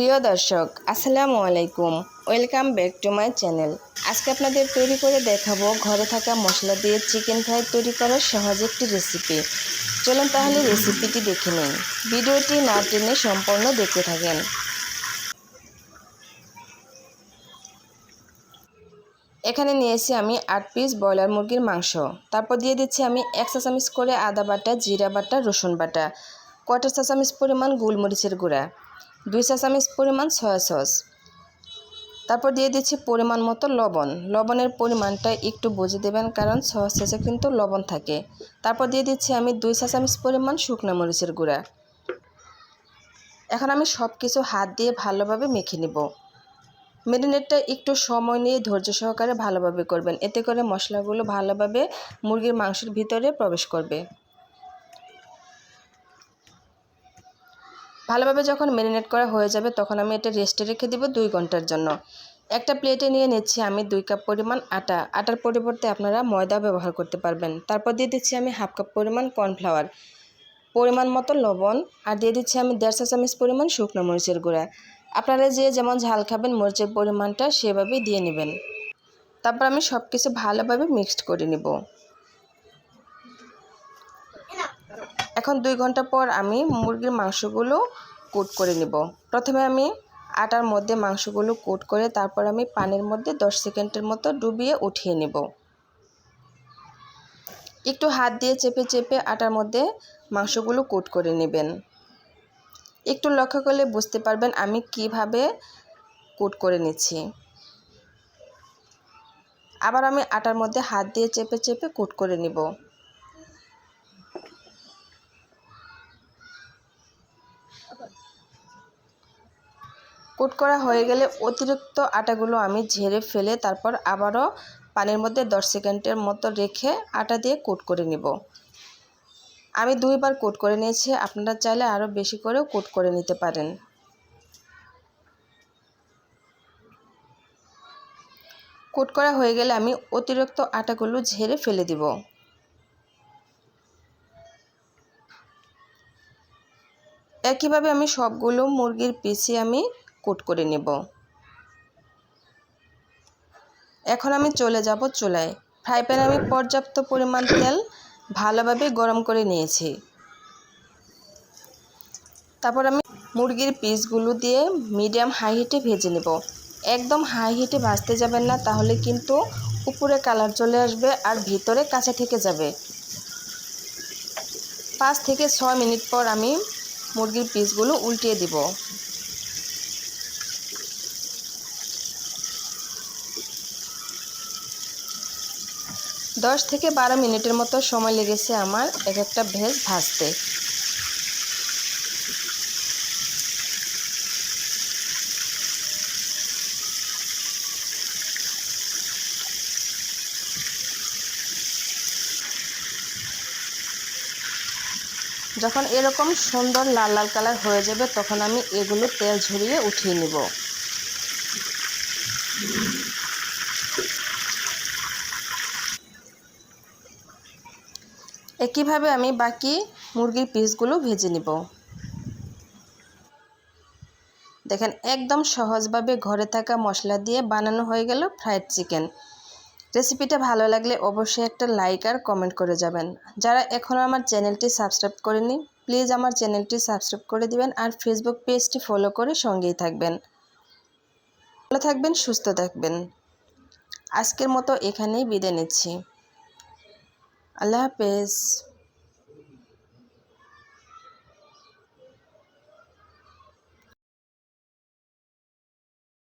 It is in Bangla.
প্রিয় দর্শক, আসসালামু আলাইকুম। Welcome back to my channel. আজকে আপনাদের তৈরি করে দেখাবো ঘরে থাকা মশলা দিয়ে চিকেন ফ্রাই তৈরি করার সহজ একটি রেসিপি চলুন তাহলে রেসিপিটি দেখে নিন ভিডিওটি না টেনে সম্পূর্ণ দেখতে থাকেন। এখানে নিয়েছি আমি আট পিস ব্রয়লার মুরগির মাংস। তারপর দিয়ে দিচ্ছি আমি এক চা চামচ করে আদা বাটা, জিরা বাটা, রসুন বাটা কোয়াটার চা চামচ পরিমাণ গোলমরিচের গুঁড়া। দুই চা চামচ পরিমাণ সয়া সস। তারপর দিয়ে দিচ্ছি পরিমাণ মতো লবণ। লবণের পরিমাণটা একটু বুঝে দেবেন, কারণ সয়া সসে কিন্তু লবণ থাকে। তারপর দিয়ে দিচ্ছি আমি দুই চা চামচ পরিমাণ শুকনো মরিচের গুঁড়া। এখন আমি সব কিছু হাত দিয়ে ভালোভাবে মেখে নেব। মেরিনেটটা একটু সময় নিয়ে ধৈর্য সহকারে ভালোভাবে করবেন। এতে করে মশলাগুলো ভালোভাবে মুরগির মাংসের ভিতরে প্রবেশ করবে। ভালোভাবে যখন ম্যারিনেট করা হয়ে যাবে তখন আমি এটা রেস্টে রেখে দেবো দুই ঘণ্টার জন্য। একটা প্লেটে নিয়ে নিচ্ছি আমি দুই কাপ পরিমাণ আটা। আটার পরিবর্তে আপনারা ময়দা ব্যবহার করতে পারবেন। তারপর দিয়ে দিচ্ছি আমি হাফ কাপ পরিমাণ কর্নফ্লাওয়ার পরিমাণ মতো লবণ। আর দিয়ে দিচ্ছি আমি দেড়শো চামচ পরিমাণ শুকনো মরিচের গুঁড়া। আপনারা যে যেমন ঝাল খাবেন মরিচের পরিমাণটা সেভাবেই দিয়ে নেবেন। তারপর আমি সব কিছু ভালোভাবে মিক্সড করে নেব। এখন দুই ঘণ্টা পর আমি মুরগির মাংসগুলো কোট করে নেব। প্রথমে আমি আটার মধ্যে মাংসগুলো কোট করে তারপর আমি পানির মধ্যে দশ সেকেন্ডের মতো ডুবিয়ে উঠিয়ে নেব। একটু হাত দিয়ে চেপে চেপে আটার মধ্যে মাংসগুলো কোট করে নেবেন। একটু লক্ষ্য করলে বুঝতে পারবেন আমি কীভাবে কোট করে নিচ্ছি। আবার আমি আটার মধ্যে হাত দিয়ে চেপে চেপে কোট করে নিব। কোট করা হয়ে গেলে অতিরিক্ত আটাগুলো আমি ঝেড়ে ফেলে তারপর আবারও পানির মধ্যে দশ সেকেন্ডের মতো রেখে আটা দিয়ে কোট করে নিব। আমি দুইবার কোট করে নিয়েছি, আপনারা চাইলে আরও বেশি করেও কোট করে নিতে পারেন। কোট করা হয়ে গেলে আমি অতিরিক্ত আটাগুলো ঝেড়ে ফেলে দিব। একইভাবে আমি সবগুলো মুরগির পিসি আমি কোট করে নেব। এখন আমি চলে যাব চুলায়। ফ্রাই প্যানে আমি পর্যাপ্ত পরিমাণ তেল ভালোভাবে গরম করে নিয়েছি। তারপর আমি মুরগির পিসগুলো দিয়ে মিডিয়াম হাই হিটে ভেজে নেব। একদম হাই হিটে ভাজতে যাবেন না, তাহলে কিন্তু উপরে কালার চলে আসবে আর ভিতরে কাঁচা থেকে যাবে। পাঁচ থেকে ছয় মিনিট পর আমি মুরগির পিসগুলো উল্টিয়ে দিব। দশ থেকে বারো মিনিটের মতো সময় লেগেছে আমার এক একটা ভেজ ভাজতে। যখন এরকম সুন্দর লাল লাল কালার হয়ে যাবে, তখন আমি এগুলো তেল ঝরিয়ে উঠিয়ে নেব। একইভাবে আমি বাকি মুরগির পিসগুলো ভেজে নিব। দেখেন, একদম সহজভাবে ঘরে থাকা মশলা দিয়ে বানানো হয়ে গেল ফ্রাইড চিকেন রেসিপিটা ভালো লাগলে অবশ্যই একটা লাইক আর কমেন্ট করে যাবেন। যারা এখনও আমার চ্যানেলটি সাবস্ক্রাইব করেনি প্লিজ আমার চ্যানেলটি সাবস্ক্রাইব করে দিবেন আর ফেসবুক পেজটি ফলো করে সঙ্গেই থাকবেন। ভালো থাকবেন, সুস্থ থাকবেন। আজকের মতো এখানেই বিদায় নিচ্ছি। আল্লাহ হাফেজ।